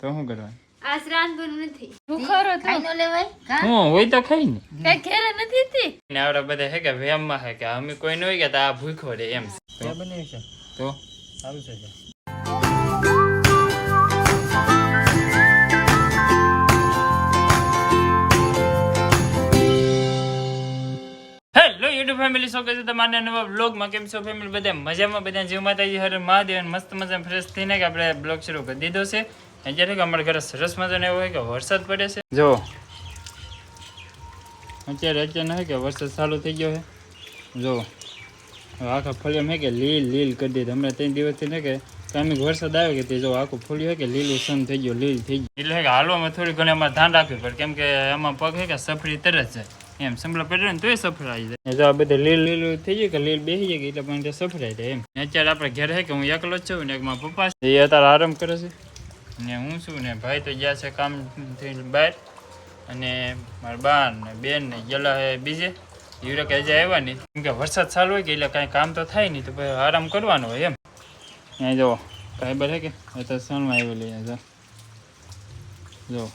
તો શું કરવાનું નથી. ભૂખરો તો? ખાઈ નો લેવાય? કા? હોય તો ખાઈ ને. ઘેરે નથી હતી? ને આવડા બધા હે કે વેમમાં હે કે અમે કોઈ ન હોય કે તો આ ભૂખો રે એમ ક્યાં બને છે? તો? સારું છે ફેમિલી શું કહે તમારે નવા બ્લોગમાં કેમ છો ફેમિલી બધા મજામાં, બધા જીવ માતાજી, હરે મહાદેવ મસ્ત મજા ફ્રેશ થઈને કે આપણે બ્લોગ શરૂ કરી દીધો છે. અત્યારે કે અમારા ઘરે સરસ મજાનો એવો હોય કે વરસાદ પડે છે. જો, અત્યારે અત્યારે હોય કે વરસાદ ચાલુ થઈ ગયો છે. જો આખા ફળિયામાં હે કે લીલ લીલ કરી દીધી. હમણાં ત્રણ દિવસથી ને કે કામિક વરસાદ આવ્યો કે તે જો આખું ફૂલ્યું કે લીલું સન થઈ ગયું, લીલ થઈ ગયું. એટલે કે હાલવામાં થોડી ઘણી અમારે ધ્યાન રાખવી પડે. કેમ કે એમાં પગ છે કે સફરી તરત જાય. એમ સંભળા પડે ને તોય સફરાઈ જાય જો આ બધું લીલ લીલું થઈ ગયું કે લીલ બેસી જાય એટલે પણ સફરાઈ જાય એમ. અત્યારે આપણે ઘરે હે કે હું એકલો જ છું ને એક મારા પપ્પા છે. એ અત્યારે આરામ કરે છે. ને હું છું ને ભાઈ તો ગયા છે કામ થઈને બહાર. અને મારા બા ને બેન ને ગયેલા હે બીજે. યુરો કે હજી આવ્યા નહીં. કેમ કે વરસાદ ચાલુ હોય કે એટલે કાંઈ કામ તો થાય નહીં તો પછી આરામ કરવાનો હોય એમ. અહીંયા જો ફાઈબર હે કે? અત્યારે સણમાં આવેલી જો.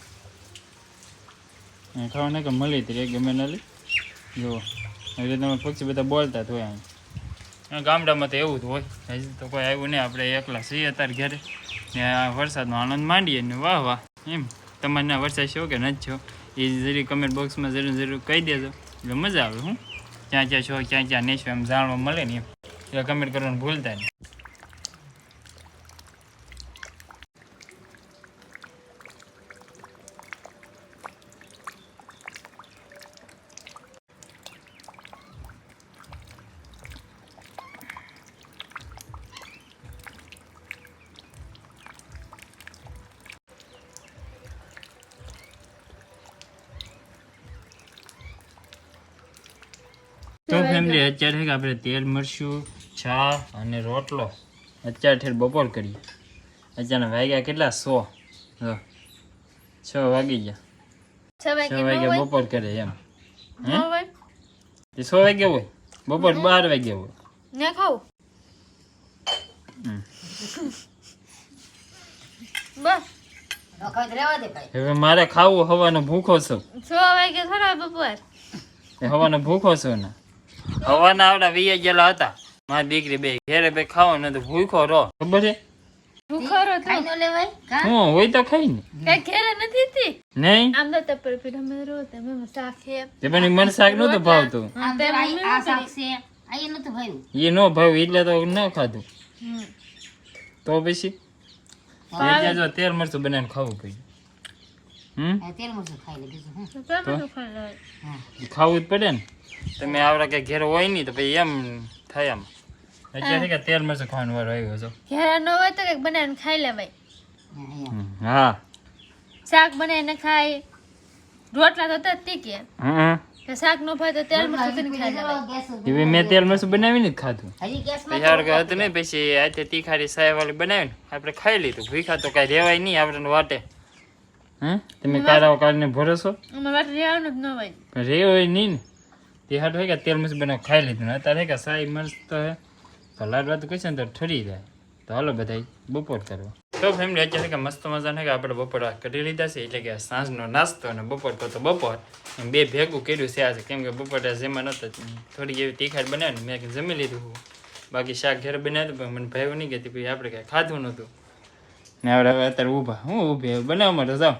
જો અહીંયા કે મળી હતી ગમે ના લી જો એટલે તમે પક્ષી બધા બોલતા જ હોય અહીં ગામડામાં તો એવું જ હોય. હજી તો કોઈ આવ્યું નહીં, આપણે એકલા છીએ અત્યારે ઘરે. ને આ વરસાદનો આનંદ માંડીએ ને વાહ વાહ. એમ, તમારે વરસાદ છો કે નથી છો? એ જરી કમેન્ટ બોક્સમાં જરૂર જરૂર કહી દેજો. એટલે મજા આવે, હું. ક્યાં ક્યાં છો, ક્યાં ક્યાં નહીં છો એમ જાણવા મળે ને એમ. એટલે કમેન્ટ કરવાનું ભૂલતા નહીં. તો ફેમિલી અત્યારે આપણે તેલ મરચું ચા અને રોટલો. અત્યારે ઠેર બપોર કરીએ. અચાનક વાગ્યા કેટલા? સો. છ વાગી ગયા. છ વાગ્યા બપોર કરે એમ. હે? સો વાગ્યા હોય? બપોર બાર વાગ્યા હોય. ને ખાવું. બસ. નખાય તો રહેવા દે ભાઈ. હવે મારે ખાવું હવાનો ભૂખો છું. છ વાગે થોડા બપોર? હવાનો ભૂખો છું ને. હવાના આવડા વીયા ગયેલા હતા. મારી દીકરી બે ઘેરે બે ખાવાનું તો ભૂખો રહો. ખબર છે? ભૂખરો તો. ખાઈ લેવાય? હું હોય તો ખાઈ ને. કઈ ઘેરે નથી હતી નહીં? આમ તો તપર પીઠ અમે રો તમે શાક હે તે પણ ઈ મને શાક નહોતું ભાવતું. આમ તો આ આ શાક છે. આ એ નતું ભાવ્યું. એ નો એટલે તો ન ખાધું. તો પછી? જો તેલ મરચું બનાવીને ખાવું પડ્યું હમ? તેલ મરચું ખાઈ લે બીજું હું તો તમે ખાઈ લો. હા. ઈ ખાવું જ પડે ને. તમે આવડા કે ઘેર હોય નહીં તો પછી એમ થાય એમ અત્યારે કે તેલ મરચું ખાવાનું વારો આવ્યો છો. ઘેર ન હોય તો કંઈક બનાવીને ખાઈ લેવાય હા. શાક બનાવીને ખાય. રોટલા તો તત તી કે. હમ કે શાક નો ભાવે તેલ મરચું કરીને ખાઈ લેવાય એવી મેં તેલ મરચું બનાવીને જ ખાધું. હજી ગેસ પછી આવડે કે હતું નહીં પછી આજે તીખારી સાય વાળી બનાવીને આપણે ખાઈ લીધું. ભૂખા તો કાંઈ રહેવાય નહીં આપણે વાટે. હે તમે કારાઓ કાઢીને ભરોસો? અમારે માટે રહેવાનું જ ન હોય. પણ રેવાય નહીં ને. તે હાટ હોય કે તેલ મરચું બને ખાઈ લીધું ને અત્યારે કે સાઈ મસ્ત તો હે કહીશ ને તો ઠરી જાય. તો હાલો બધા બપોર કરો તો ફેમિલી અત્યારે કે મસ્ત મજા ને કે આપણે બપોર કરી લીધા છે એટલે કે સાંજનો નાસ્તો અને બપોર તો બપોર. એમ બે ભેગું કર્યું છે આજે કેમ કે બપોર જેમાં નહોતા થોડી એવી તીખાર બનાવી મેં કે જમી લીધું બાકી શાક ઘેર બનાવ્યું પણ મને ભાઈ નહીં કહેતી પછી આપણે કાંઈ ખાધું નહોતું. ને આપણે હવે અત્યારે ઊભા હું ઊભી બનાવવા માટે જાઓ.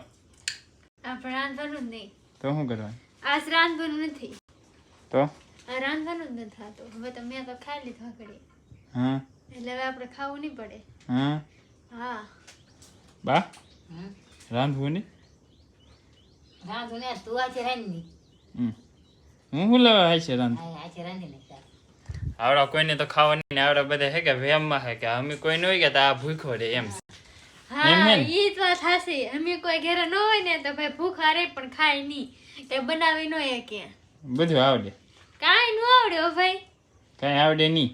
આપણે રાંધવાનું નહીં. તો શું કરવાનું? આજ રાંધવાનું નથી. તો આ રાંધવાનું જ નથી થતું. હવે તો મેં તો ખાઈ લીધું આગળ હા એટલે હવે આપણે ખાવું નહીં પડે. હા હા. બા? રાંધવું નહીં? રાંધું ને તું આજે રાંધી હું શું લેવા આવે છે રાંધ આજે રાંધી ને આવડા કોઈને તો ખાવા નહીં આવડા બધા હે કે વેમમાં હે કે અમે કોઈ ન હોય કે આ ભૂખો રે એમ. હા ને? ઈ જ વાત અમે કોઈ ઘરે ન હોય ને તો ભાઈ ભૂખ રે પણ ખાય નહીં. કે બનાવી ન હોય કે બધું આવડે. કાંઈ ન આવડે હો ભાઈ. કાંઈ આવડે નહીં.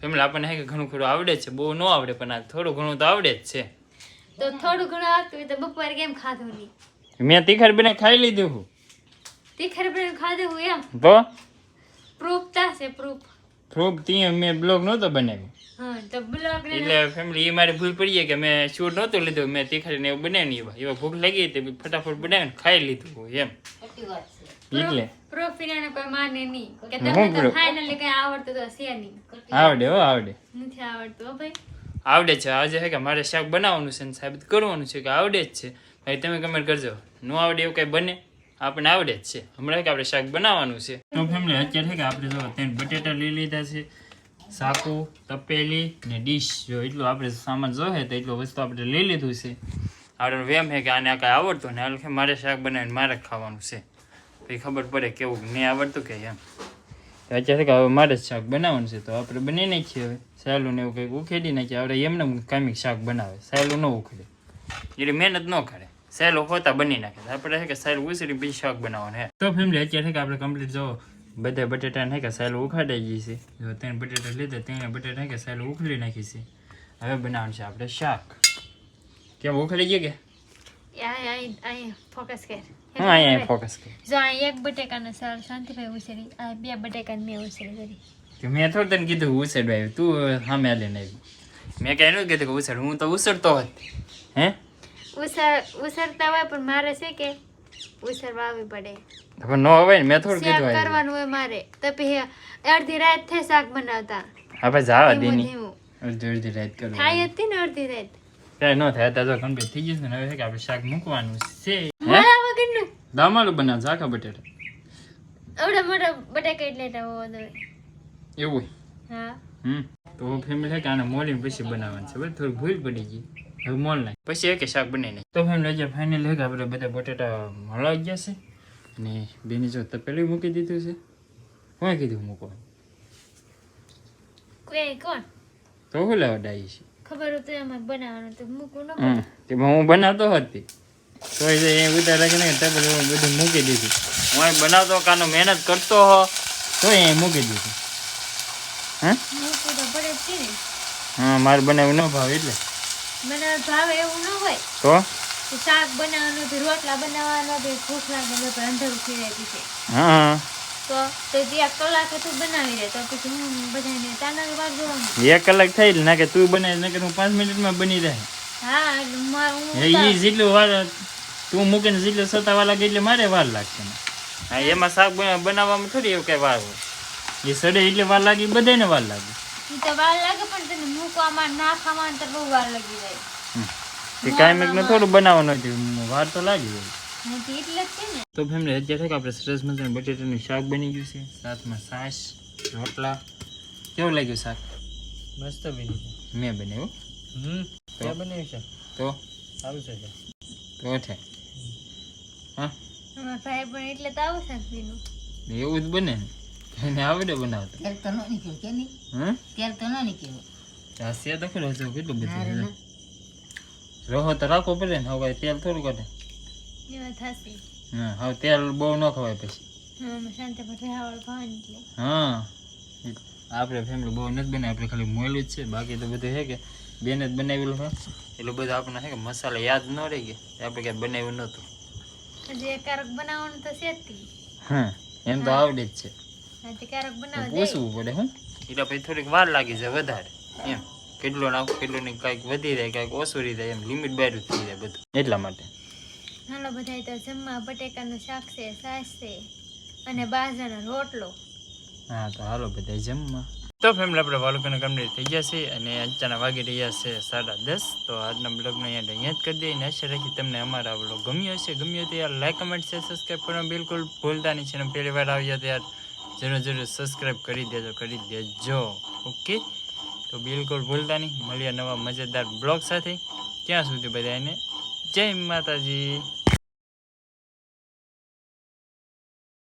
ફેમિલી આપણને હે કે ઘણું ખરું આવડે છે બહુ ન આવડે પણ આ થોડું ઘણું તો આવડે જ છે. તો થોડું ઘણું આવતું હોય તો બપોરે કેમ ખાધું નહીં? મેં તીખર બને ખાઈ લીધું હું. તીખર પણ ખાધું હું એમ? તો? પ્રૂફ થશે પ્રૂફ પ્રૂફ ત્યાં મેં બ્લોગ નહોતો બનાવ્યો. તો એટલે ફેમિલી એ મારી ભૂલ પડી કે મેં શૂટ નહોતું લીધું મેં તીખાડીને એવું બનાવ્યું એવા. ભૂખ લાગી તે ફટાફટ બનાવીને ખાઈ લીધું એમ. છે. એટલે. પ્રોફિનાને કોઈ માને નહીં. કે તમને તો ફાઇનલી કઈ આવડતું તો છે નહીં. આવડે હો આવડે. નથી આવડતું હો ભાઈ. આવડે છે આજે હે કે મારે શાક બનાવવાનું છે ને સાબિત કરવાનું છે કે આવડે જ છે. ભાઈ તમે કમેન્ટ કરજો. ન આવડે એવું કઈ બને? આપણને આવડે જ છે. હમણાં કે આપણે શાક બનાવવાનું છે. તો ફેમિલી અત્યારે છે કે આપણે જો ત્રણ બટેટા લઈ લીધા છે સાકુ તપેલી ને ડીશ. જો એટલું આપણે સામાન જોહે તો એટલું વસ્તુ આપણે લઈ લીધું છે. આપણે વેમ છે કે આને આ કાંઈ આવડતું ને હાલ મારે શાક બનાવીને મારે ખાવાનું છે. પછી ખબર પડે કેવું નહીં આવડતું કે એમ. અત્યારે કે હવે મારે જ શાક બનાવવાનું છે, તો આપણે બની નાખીએ હવે. સહેલું ને એવું કંઈક ઉખેડી નાખીએ. આપણે એમને કામિક શાક બનાવે. સહેલું ન ઉખેડે. એટલે મહેનત ન કરે. સહેલું હોતા બની નાખે. આપણે છે કે સાયલું ઉછળી પછી શાક બનાવવાનું હે. તો ફેમિલી અત્યારે કે આપણે કમ્પ્લીટ જો બધા બટેટા છે કે સહેલું ઉખાડાઈ ગઈ છે. જો તેને બટેટા લીધા તેને બટેટા કે સહેલું ઉખડી નાખી છે. હવે બનાવવાનું છે આપણે શાક. કેમ ઉખડી ગયું કે? ફોકસ કર. હું અહીંયા ફોકસ કર. જો આ એક બટેકાનો સાલ શાંતિભાઈ ઉછેરી આ બે બટેકાને મેં ઉછેરી કરી. મેં થોડું તને કીધું ઉછેડવા તું સામે આલીને આવી. મેં કાંઈ કીધું કે ઉછેડ હું તો ઉછળતો હોત હે? ઉસર ઉસરતા હોય પણ મારે છે કે ઉસરવા આવવી પડે. પણ ન હોય મેં થોડું કીધું કરવાનું હોય મારે. તો પછી અડધી રાત થાય શાક બનાવતા. આપણે જવા દેની અડધી અડધી રાત કરવું થાય હતી ને અડધી રાત? કાંઈ ન થાય તો કમ્પ્લીટ થઈ ગયું છે ને હવે કે આપણે શાક મૂકવાનું છે. વગરનું બનાવ આખા બટેટા. આવડા મોટા બટેકા એટલે એવું? હા. હમ. તો ફેમિલી કે આને મોલી પછી બનાવવાનું છે. બરાબર થોડી ભૂલ પડી ગઈ. હવે મોલ નાખ. પછી એક શાક બનાવી નાખ તો ફેમિલી જે ફાઇનલ હોય કે આપણે બધા બટેટા હળાઈ ગયા છે. અને બેની જો તપેલી મૂકી દીધું છે. કોણે કીધું કોઈ કોણ? તો હું લેવા ડાઈ છે. ખબર હતું એમાં બનાવવાનું તો મૂકું ન હમ. હું બનાવતો હતી તો એ ઉતાર રાખીને ટેબલ બધું મૂકી દીધું. હું બનાવતો કાનો મહેનત કરતો હો? તો એ મૂકી દીધું. હે? તો મારે બનાવ્યું ન ભાવે એટલે. મને ભાવે એવું ન હોય. તો? શાક બનાવવાનું કે રોટલા બનાવવાનો કે ભૂખ લાગે ને અંધારું થઈ જાય છે. હા તો તો ત્યાં કલાકે તું બનાવી દે તો પછી હું બધાને તાના વાર જોવાનું. એક કલાક થઈ ના કે તું બનાવી ના કે હું પાંચ મિનિટમાં બની રહે હા એટલે હું જેટલું વાર તું મૂકીને જેટલું સતાવા વાર લાગે એટલે મારે વાર લાગશે ને. હા એમાં શાક બનાવવામાં થોડી એવું કઈ વાર હોય. એ સડે એટલે વાર લાગે બધાને વાર લાગે. ઈ તો વાર લાગે પણ તને મૂકવામાં નાખવામાં તો બહુ વાર લાગી જાય. તે કાંઈ મેં થોડું બનાવવાનું હતું વાર તો લાગી જાય. તો એટલે જ છે ને. ફેમિલી અત્યારે કે આપણે સરસ મજાનું બટેટાનું શાક બની ગયું છે. સાથમાં છાશ રોટલા. કેવું લાગ્યું શાક? મસ્ત બની મેં બનાવ્યું. હમ બનાવ્યું છે. તો? સારું છે. તો છે. હા? ભાઈ પણ એટલે તો આવું શાક એવું જ બને ને? એને આવડે બનાવતા? તેલ તો ન નીકળ્યું કે નહીં? હા? તેલ તો ન નીકળ્યું હાસ્યા તો ખરું હજુ કેટલું બધું. રહો તો રાખવો પડે ને હવે તેલ થોડું કાઢે. હા હવે તેલ બહુ ન ખવાય પછી. હા આપણે ફેમિલી બહુ નથી બનાવી આપણે ખાલી મોયલું જ છે. બાકી તો બધું છે કે બેને જ બનાવેલું છે એટલું બધું આપણને છે કે મસાલા યાદ ન રહી ગયા. આપણે ક્યાંય બનાવ્યું નહોતું. એક કારક બનાવવાનું તો છે જ હા એમ તો આવડે જ છે. કારક બનાવવા પૂછવું પડે હું. એટલે પછી થોડીક વાર લાગી જાય વધારે. એમ. કેટલો નાખો કેટલું નહીં કાંઈક વધી જાય કાંઈક ઓછું રહી જાય એમ લિમિટ બહાર થઈ જાય બધું. એટલા માટે. હાલો બધાય તો જમવા બટેકાનું શાક છે છાશ છે અને બાજરાનો રોટલો. હા તો હાલો બધા જમવા. તો ફેમિલી, આપણે બાળકોને કમ્પ્લીટ થઈ ગયા છે અને અચાનક વાગી રહ્યા છે સાડા દસ. તો આજના બ્લોગને અહીંયા અહીંયા જ કરી દઈએ. અને આશા રાખી તમને અમારા બ્લોગ ગમ્યો હશે. ગમ્યો તો યાર લાઈક કમેન્ટ શેર સબસ્ક્રાઈબ કરવાનું બિલકુલ ભૂલતા નહીં. છે અને પહેલી વાર આવ્યા તો યાર જરૂર જરૂર સબસ્ક્રાઈબ કરી દેજો કરી દેજો. ઓકે તો બિલકુલ ભૂલતા નહીં. મળીએ નવા મજેદાર બ્લોગ સાથે. ત્યાં સુધી બધાને જય માતાજી.